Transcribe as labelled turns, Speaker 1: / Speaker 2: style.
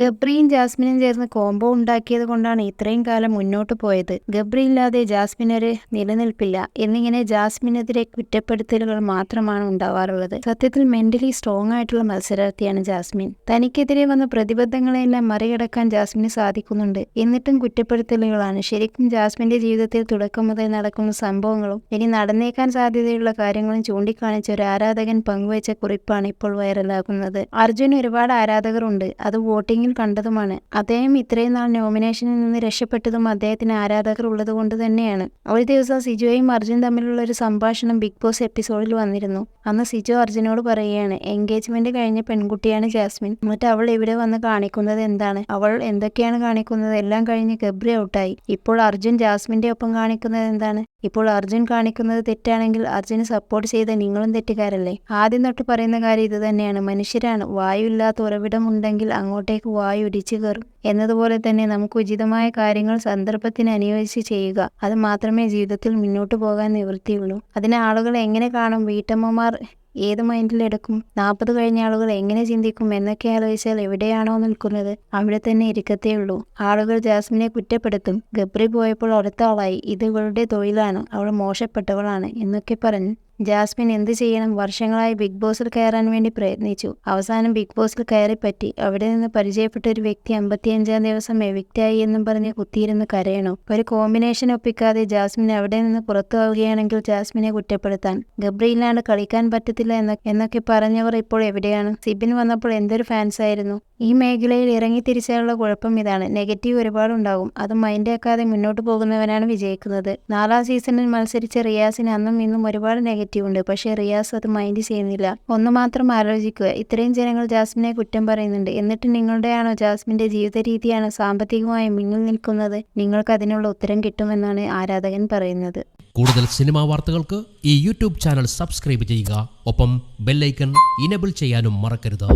Speaker 1: ഗബ്രിയും ജാസ്മിനും ചേർന്ന് കോംബോ ഉണ്ടാക്കിയത് കൊണ്ടാണ് ഇത്രയും കാലം മുന്നോട്ട് പോയത്. ഗബ്രി ഇല്ലാതെ ജാസ്മിനര് നിലനിൽപ്പില്ല. എന്നിങ്ങനെ ജാസ്മിനെതിരെ കുറ്റപ്പെടുത്തലുകൾ മാത്രമാണ് ഉണ്ടാവാറുള്ളത്. സത്യത്തിൽ മെന്റലി സ്ട്രോങ് ആയിട്ടുള്ള മത്സരാർത്ഥിയാണ് ജാസ്മിൻ. തനിക്കെതിരെ വന്ന പ്രതിബദ്ധങ്ങളെല്ലാം മറികടക്കാൻ ജാസ്മിന് സാധിക്കുന്നുണ്ട്. എന്നിട്ടും കുറ്റപ്പെടുത്തലുകളാണ്. ശരിക്കും ജാസ്മിന്റെ ജീവിതത്തിൽ തുടക്കം മുതൽ നടക്കുന്ന സംഭവങ്ങളും ഇനി നടന്നേക്കാൻ സാധ്യതയുള്ള കാര്യങ്ങളും ചൂണ്ടിക്കാണിച്ച ഒരു ആരാധകൻ പങ്കുവച്ച കുറിപ്പാണ് ഇപ്പോൾ വൈറലാകുന്നത്. അർജുന് ഒരുപാട് ആരാധകരുണ്ട്. അത് വോട്ടിംഗിൽ കണ്ടതുമാണ്. അദ്ദേഹം ഇത്രയും നാൾ നോമിനേഷനിൽ നിന്ന് രക്ഷപ്പെട്ടതും അദ്ദേഹത്തിന് ആരാധകർ ഉള്ളത് കൊണ്ട് തന്നെയാണ്. ഒരു ദിവസം സിജോയും അർജുൻ തമ്മിലുള്ള ഒരു സംഭാഷണം ബിഗ് ബോസ് എപ്പിസോഡിൽ വന്നിരുന്നു. അന്ന് സിജോ അർജുനോട് പറയുകയാണ് എൻഗേജ്മെന്റ് കഴിഞ്ഞ പെൺകുട്ടിയാണ് ജാസ്മിൻ. എന്നിട്ട് അവൾ ഇവിടെ വന്ന് കാണിക്കുന്നത് എന്താണ്? അവൾ എന്തൊക്കെയാണ് കാണിക്കുന്നത്? എല്ലാം കഴിഞ്ഞ് ഗബ്രി ഔട്ടായി. ഇപ്പോൾ അർജുൻ ജാസ്മിന്റെ ഒപ്പം കാണിക്കുന്നത് എന്താണ്? ഇപ്പോൾ അർജുൻ കാണിക്കുന്നത് തെറ്റാണെങ്കിൽ അർജുന് സപ്പോർട്ട് ചെയ്ത നിങ്ങളും തെറ്റുകാരല്ലേ? ആദ്യം തൊട്ട് പറയുന്ന കാര്യം ഇത് തന്നെയാണ്. മനുഷ്യരാണ്. വായു ഇല്ലാത്ത ഉറവിടം ഉണ്ടെങ്കിൽ അങ്ങോട്ടേക്ക് വായു ഇടിച്ചു കയറും. എന്നതുപോലെ തന്നെ നമുക്ക് ഉചിതമായ കാര്യങ്ങൾ സന്ദർഭത്തിന് അനുയോജിച്ച് ചെയ്യുക. അത് മാത്രമേ ജീവിതത്തിൽ മുന്നോട്ട് പോകാൻ നിവൃത്തിയുള്ളൂ. അതിനെ ആളുകൾ എങ്ങനെ കാണും? വീട്ടമ്മമാർ ഏത് മൈൻഡിലെടുക്കും നാൽപ്പത് കഴിഞ്ഞ ആളുകൾ എങ്ങനെ ചിന്തിക്കും എന്നൊക്കെ ആലോചിച്ചാൽ എവിടെയാണോ നിൽക്കുന്നത് അവിടെ തന്നെ ഇരിക്കത്തേ ഉള്ളൂ. ആളുകൾ ജാസ്മിനെ കുറ്റപ്പെടുത്തും. ഗബ്രി പോയപ്പോൾ അടുത്ത ആളായി. ഇത് ഇവളുടെ തൊഴിലാണ്. അവൾ മോശപ്പെട്ടവളാണ് എന്നൊക്കെ പറഞ്ഞു ജാസ്മിൻ എന്ത് ചെയ്യണം? വർഷങ്ങളായി ബിഗ് ബോസിൽ കയറാൻ വേണ്ടി പ്രയത്നിച്ചു. അവസാനം ബിഗ് ബോസിൽ കയറിപ്പറ്റി. അവിടെ നിന്ന് പരിചയപ്പെട്ട ഒരു വ്യക്തി അമ്പത്തിയഞ്ചാം ദിവസം എവിക്റ്റായി എന്നും പറഞ്ഞ് കുത്തിയിരുന്ന് കരയണോ. ഒരു കോമ്പിനേഷൻ ഒപ്പിക്കാതെ ജാസ്മിൻ അവിടെ നിന്ന് പുറത്തു പോവുകയാണെങ്കിൽ ജാസ്മിനെ കുറ്റപ്പെടുത്താൻ. ഗബ്രിയില്ലാണ്ട് കളിക്കാൻ പറ്റത്തില്ല എന്ന എന്നൊക്കെ പറഞ്ഞവർ ഇപ്പോൾ എവിടെയാണ്? സിബിൻ വന്നപ്പോൾ എന്തൊരു ഫാൻസ് ആയിരുന്നു. ഈ മേഖലയിൽ ഇറങ്ങി തിരിച്ചാലുള്ള കുഴപ്പം ഇതാണ്. നെഗറ്റീവ് ഒരുപാട് ഉണ്ടാകും. അത് മൈൻഡാക്കാതെ മുന്നോട്ട് പോകുന്നവനാണ് വിജയിക്കുന്നത്. നാലാം സീസണിൽ മത്സരിച്ച റിയാസിന് അന്നും ഇന്നും ഒരുപാട് നെഗറ്റീവ് ഉണ്ട് പക്ഷേ റിയാസ് അത് മൈൻഡ് ചെയ്യുന്നില്ല. ഒന്ന് മാത്രം ആലോചിക്കുക. ഇത്രയും ജനങ്ങൾ ജാസ്മിനെ കുറ്റം പറയുന്നുണ്ട്. എന്നിട്ട് നിങ്ങളുടെയാണോ ജാസ്മിന്റെ ജീവിത രീതിയാണ് സാമ്പത്തികമായി മുന്നിൽ നിൽക്കുന്നത്? നിങ്ങൾക്ക് അതിനുള്ള ഉത്തരം കിട്ടുമെന്നാണ് ആരാധകൻ പറയുന്നത്.
Speaker 2: കൂടുതൽ സിനിമാ വാർത്തകൾക്ക് ഈ യൂട്യൂബ് ചാനൽ സബ്സ്ക്രൈബ് ചെയ്യുക. ഒപ്പം ബെല്ലൈക്കൺ ഇനബിൾ ചെയ്യാനും മറക്കരുത്.